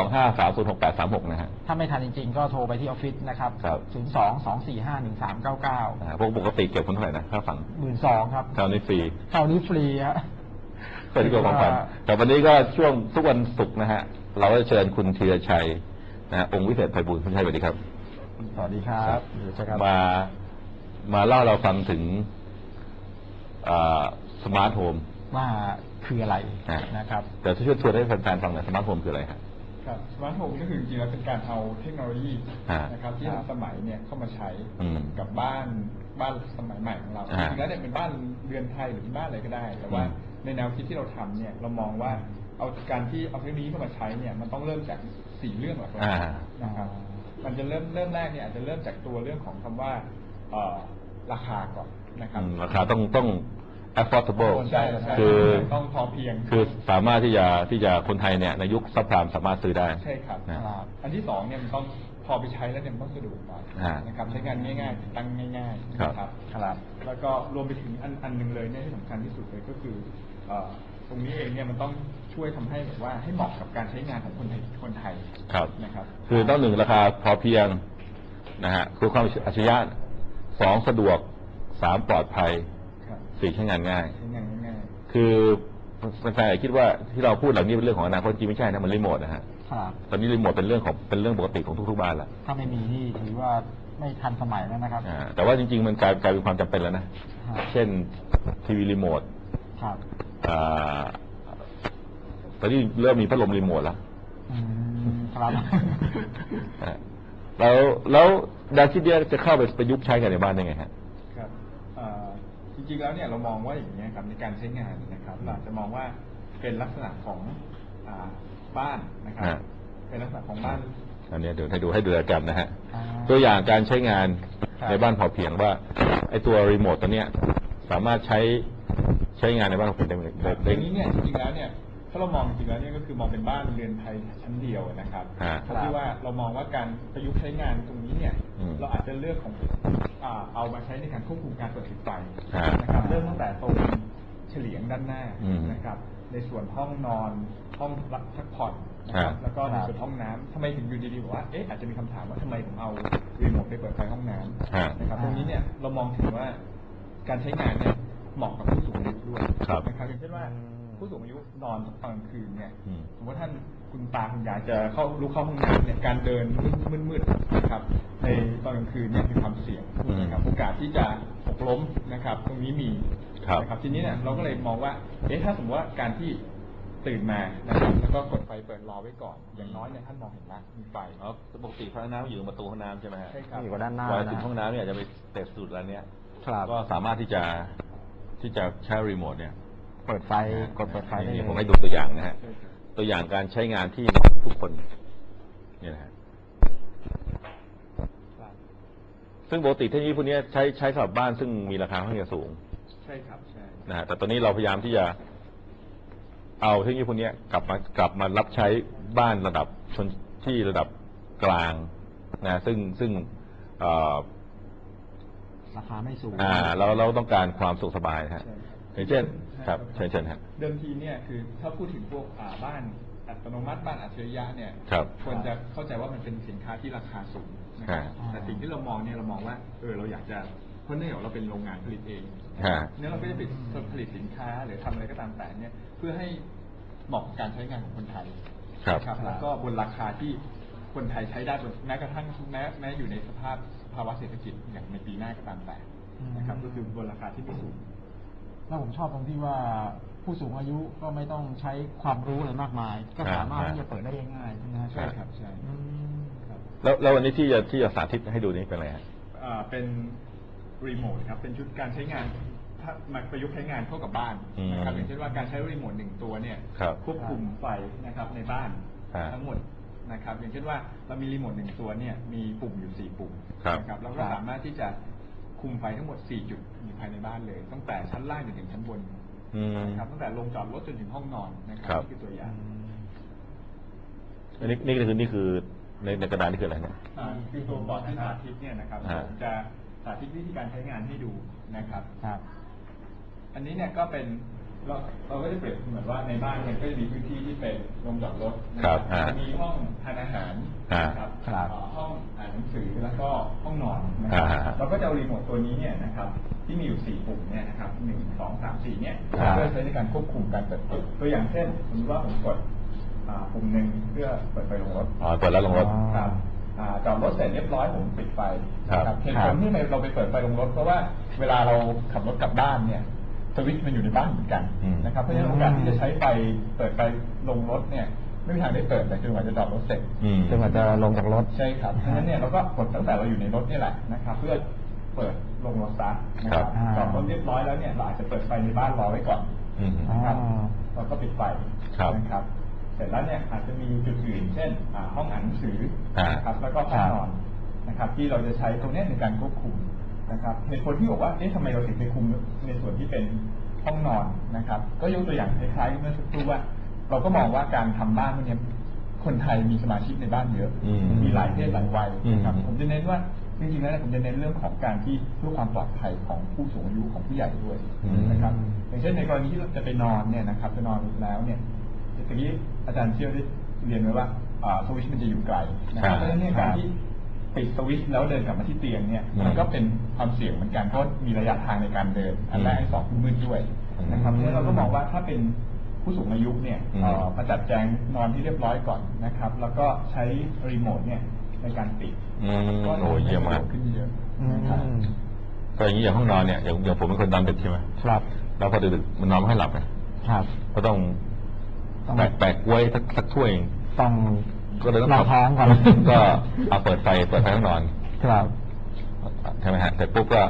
สองห้าสามศูนย์หกแปดสามหกนะฮะ ถ้าไม่ทันจริงๆ ก็โทรไปที่ออฟฟิศนะครับครับ0 2 2 4 5 1 3 9 9นะฮะพวกปกติเก็บคนเท่าไหร่นะค่าฝังหมื่นสองครับคราวนี้ฟรีคราวนี้ฟรีฮะ เปิดที่ตัวของขวัญแต่วันนี้ก็ช่วงทุกวันศุกร์นะฮะ เราก็จะเชิญคุณธีรชัยนะฮะองค์วิเศษไพบูลย์คุณชัยสวัสดีครับ สวัสดีครับเดี๋ยวจะครับ มามาเล่าเราฟังถึงสมาร์ทโฮมว่าคืออะไรอ่านะครับ แต่ถ้าช่วยทวนให้แฟนๆฟังหน่อยสมาร์ทโฮมคืออะไรครับ ครับสมาร์ทโฮมก็คือจริงๆแล้วเป็นการเอาเทคโนโลยีอ่านะครับที่ครับทันสมัยเนี่ยเข้ามาใช้อืมกับบ้านบ้านสมัยใหม่ของเราอ่าจริงๆแล้วเนี่ยเป็นบ้านเรือนไทยหรือเป็นบ้านอะไรก็ได้ แต่ว่าอืมในแนวคิดที่เราทำเนี่ยเรามองว่าเอาการที่เอาเทคโนโลยีเข้ามาใช้เนี่ยมันต้องเริ่มจากสี่เรื่องหลักอ่าๆนะครับมันจะเริ่มเริ่มแรกเนี่ยอาจจะเริ่มจากตัวเรื่องของคำว่าเอ่อราคาก่อนนะครับอืมราคาต้องต้อง affordable ใช่ใช่คือต้องพอเพียง คือสามารถที่จะที่จะคนไทยเนี่ยในยุคซับพรามสามารถซื้อได้ ใช่ครับนะครับอันที่สองเนี่ยมันต้องพอไปใช้แล้วเนี่ยมันต้องสะดวกหน่อยอ่านะครับใช้งานง่ายๆติดตั้งง่ายๆครับนะครับครับ แล้วก็รวมไปถึงอันอันหนึ่งเลยเนี่ยที่สำคัญที่สุดเลยก็คือเอ่อตรงนี้เองเนี่ยมันต้องช่วยทำให้แบบว่าให้เหมาะกับการใช้งานของคนไทยคนไทยครับนะครับ คือต้องหนึ่งราคาพอเพียงนะฮะคือความอัจฉริยะสองสะดวกสามปลอดภัย ครับสี่ใช้งานง่ายใช้งานง่ายคือแฟนๆอาจจะคิดว่าที่เราพูดเหล่านี้เป็นเรื่องของอนาคตจริงไม่ใช่นะมันรีโมทนะฮะ ครับตอนนี้รีโมทเป็นเรื่องของเป็นเรื่องปกติของทุกๆบ้านแล้วถ้าไม่มีนี่ถือว่าไม่ทันสมัยแล้วนะครับอ่าแต่ว่าจริง ๆ มันกลายกลายเป็นความจำเป็นแล้วนะ ครับเช่นทีวีรีโมทครับอ่าตอนนี้เริ่มมีพัดลมรีโมทแล้ว อืมครับอ่าแล้วแล้วดาวคิดเดียจะเข้าไปประยุกต์ใช้กันในบ้านได้ไงฮะๆครับเอ่อจ ริงๆแล้วเนี่ยเรามองว่าอย่างนี้ยครับในการใช้งานนะครับเราอาจจะมองว่าเป็นลักษณะของอ่าบ้านนะครับอ่าเป็นลักษณะของบ้านอันนี้เดี๋ยวให้ดูให้ดูแล้วกันนะฮะอ่าตัวอย่างการใช้งานครับในบ้านพอเพียงว่าไอ้ตัวรีโมทตัวเนี้ยสามารถใช้ใช้งานในบ้านพอเพียงได้ไหมครับได้ทีนี้เนี่ยจริงๆแล้วเนี่ยถ้าเรามองจริงๆแล้วเนี่ยก็คือมองเป็นบ้านเรือนไทยชั้นเดียวนะครับอ่าเพราะที่ว่าเรามองว่าการประยุกต์ใช้งานตรงนี้เนี่ยอืมเราอาจจะเลือกของอ่าเอามาใช้ในการควบคุมการเปิดปิดไฟ ตั้งแต่ตรงเฉลียงด้านหน้าอืมนะครับ ในส่วนห้องนอนห้องรับพักผ่อนนะครับอ่าแล้วก็ในส่วนห้องน้ำทำไมถึงอยู่ดีๆบอกว่าเอ๊ะอาจจะมีคำถามว่าทำไมผมเอารีโมทไปเปิดไฟห้องน้อ่าำนะครับตรงนี้เนี่ยเรามองถึงว่าการใช้งานเนี่ยเหมาะกับผู้สูงอายุด้วยครับนะครับอย่างเช่นว่าผู้สูงอายุนอนตอนกลางคืนเนี่ยอืมสมมติว่าท่านคุณตาคุณยายจะเข้าลุกเข้าห้องน้ำเนี่ยการเดินมืดๆนะครับ ในตอนกลางคืนเนี่ยมีความเสี่ยงอืมนะครับโอกาสที่จะหก ล้มนะครับ ตรงนี้มีครับนะครับทีนี้เนี่ยเราก็เลยมองว่าเอ๊ะถ้าสมมติว่าการที่ตื่นมานะครับแล้วก็กดไฟเปิดรอไว้ก่อน อย่างน้อยเนี่ยท่านมองเห็นละมีไฟอ๋อปกติห้องน้ำอยู่ตรงประตูห้องน้ำใช่ไหมฮะใช่ครับอยู่ด้านหน้าก่อนนะถึงห้องน้ำเนี่ยอาจจะไปเตะสุดแล้วเนี่ยครับก็สามารถที่จะที่จะใช้รีโมทเนี่ย เปิดไฟกดเปิดไฟได้นี่เลยผมให้ดูตัวอย่างนะฮะใช่ครับตัวอย่างการใช้งานที่เหมาะกับทุกคนเนี่ยนะฮะ ครับ ซึ่งปกติเทคโนโลยีพวกนี้ใช้ใช้สำหรับบ้านซึ่งมีราคาค่อนข้างสูงใช่ครับใช่นะฮะแต่ตอนนี้เราพยายามที่จะเอาเทคโนโลยีพวกนี้กลับมากลับมารับใช้บ้านระดับชนที่ระดับกลางนะซึ่งซึ่งเอ่อราคาไม่สูงอ่าเราเราต้องการความสุขสบายนะฮะใช่ครับอย่างเช่นใช่ครับเชิญเชิญฮะเดิมทีเนี่ยคือถ้าพูดถึงพวกอ่าบ้าน อัตโนมัติบ้านอัจฉริยะเนี่ยครับควรจะเข้าใจว่ามันเป็นสินค้าที่ราคาสูงนะครับอ่าแต่สิ่งที่เรามองเนี่ยเรามองว่าเออเราอยากจะเพราะเนื่องจากเราเป็นโรงงานผลิตเองฮะเนี่ยเราก็จะผลิตผลิตสินค้าหรือทำอะไรก็ตามแต่เนี่ยเพื่อให้เหมาะกับการใช้งานของคนไทยครับนะครับแล้วก็บนราคาที่คนไทยใช้ได้บนแม้กระทั่งแม้แม้อยู่ในสภาพภาวะเศรษฐกิจอย่างในปีหน้าก็ตามแต่นะครับก็คือบนราคาที่ไม่สูงแล้วผมชอบตรงที่ว่า ผู้สูงอายุก็ไม่ต้องใช้ความรู้อะไรมากมาย ก็สามารถอ่าที่จะเปิดได้ง่ายๆนะฮะใช่ครับใช่อืมครับแล้วแล้ววันนี้ที่จะที่จะสาธิตให้ดูนี้เป็นอะไรฮะอ่าเป็นรีโมทครับเป็นชุดการใช้งานถ้ามาประยุกต์ใช้งานเข้ากับบ้านอืมนะครับอย่างเช่นว่าการใช้รีโมทหนึ่งตัวเนี่ยครับควบคุมไฟนะครับในบ้านอ่าทั้งหมดนะครับ อย่างเช่นว่าเรามีรีโมทหนึ่งตัวเนี่ยมีปุ่มอยู่สี่ปุ่มครับนะครับแล้วก็สามารถที่จะคุมไฟทั้งหมดสี่จุดอยู่ภายในบ้านเลย ตั้งแต่ชั้นล่างจนถึงชั้นบนอืม นะครับตั้งแต่ลงจอดรถจนถึงห้องนอนนะครัครับนี่คือตัวอย่างอันนี้นี่คือนี่คือในในกระดานนี่คืออะไรเนี่ยอ่าคือตัวบอร์ดที่สาธิตเนี่ยนะครับอ่าผมจะสาธิตวิธีการใช้งานให้ดูนะครับ ครับ อันนี้เนี่ยก็เป็น เราเราก็จะเปรียบเหมือนว่าในบ้านเนี่ยก็จะมีพื้นที่ที่เป็นโรงจอดรถนะคครัรับบอ่ามีห้องทานอาหารอ่านะครับครับเอ่อห้องอ่านหนังสือแล้วก็ห้องนอนนะครับอ่าเราก็จะเอารีโมทตัวนี้เนี่ยนะครับที่มีอยู่สี่ปุ่มเนี่ยนะครับหนึ่งสองสามสี่เนี่ยครับ เพื่อใช้ในการควบคุมการเปิดปิดตัวอย่างเช่นสมมติว่าผมกดอ่าปุ่มหนึ่งเพื่อเปิดไฟลงรถ อ๋อเปิดแล้วลงรถอ๋อครับอ่าจอดรถเสร็จเรียบร้อยผมปิดไฟครับนะเหตุผลที่เราไปเปิดไฟลงรถเพราะว่าเวลาเราขับรถกลับบ้านเนี่ย สวิตช์มันอยู่ในบ้านเหมือนกันอืมนะครับเพราะฉะนั้นโอกาสที่จะใช้ไฟเปิดไฟลงรถเนี่ยไม่มีทางได้เปิดเลยจนกว่าจะจอดรถเสร็จอืมจนกว่าจะลงจากรถใช่ครับเพราะฉะนั้นเนี่ยเราก็กดตั้งแต่เราอยู่ในรถนี่แหละนะครับ เพื่อเปิดลงรถซะนะครับครับจอดรถเรียบร้อยแล้วเนี่ยเราอาจจะเปิดไฟในบ้านรอไว้ก่อนอืมนะครับอ๋อเราก็ปิดไฟครับนะครับเสร็จแล้วเนี่ยอาจจะมีจุดอื่นเช่นอ่าห้องอ่านหนังสืออ่านนะครับแล้วก็ห้องนอนนะครับ ที่เราจะใช้ตรงเนี้ยในการควบคุม นะครับเหตุผลที่บอกว่าเอ๊ะทำไมเราถึงไปคุมในส่วนที่เป็นห้องนอนนะครับ ก็ยกตัวอย่างคล้ายๆเมื่อสักครู่ว่า เราก็มองว่าการทำบ้านพวกเนี้ยคนไทยมีสมาชิกในบ้านเยอะอืมมีหลายเพศหลายวัยนะครับอืมผมจะเน้นว่าจริงๆแล้วเนี่ยผมจะเน้นเรื่องของการที่เพื่อความปลอดภัยของผู้สูงอายุของผู้ใหญ่ด้วยอืมนะครับ อย่างเช่นในกรณีที่เราจะไปนอนเนี่ยนะครับจะนอนแล้วเนี่ยตะกี้อาจารย์เชี่ยวได้เรียนไว้ว่าอ่าสวิตช์มันจะอยู่ไกลนะครับเพราะฉะนั้นเนี่ยการที่ ปิดสวิตช์แล้วเดินกลับมาที่เตียงเนี่ยอืมมันก็เป็นความเสี่ยงเหมือนกันเพราะมีระยะทางในการเดิน อันแรกอันสองคือมืดด้วยนะครับเพราะฉะนั้นเราก็มองว่าถ้าเป็นผู้สูงอายุเนี่ยอืมเอ่อมาจัดแจงนอนที่เรียบร้อยก่อนนะครับ แล้วก็ใช้รีโมทเนี่ยในการปิดอืมก็โอ้ยเยี่ยมมากขึ้นเยอะอืนะครับมก็อย่างนี้อย่างห้องนอนเนี่ยอย่างอย่างผมเป็นคนนอนดึกใช่ไหมครับแล้วพอดึกๆมันนอนไม่ค่อยหลับไงครับ ก็ต้องต้องแบกแบกกล้วยสักสักถ้วยเองต้อง ก็เลยต้องลองท้องก่อน ก็เอาเปิดไฟเปิดไฟห้องนอน ครับ ใช่ไหมฮะเสร็จปุ๊บก็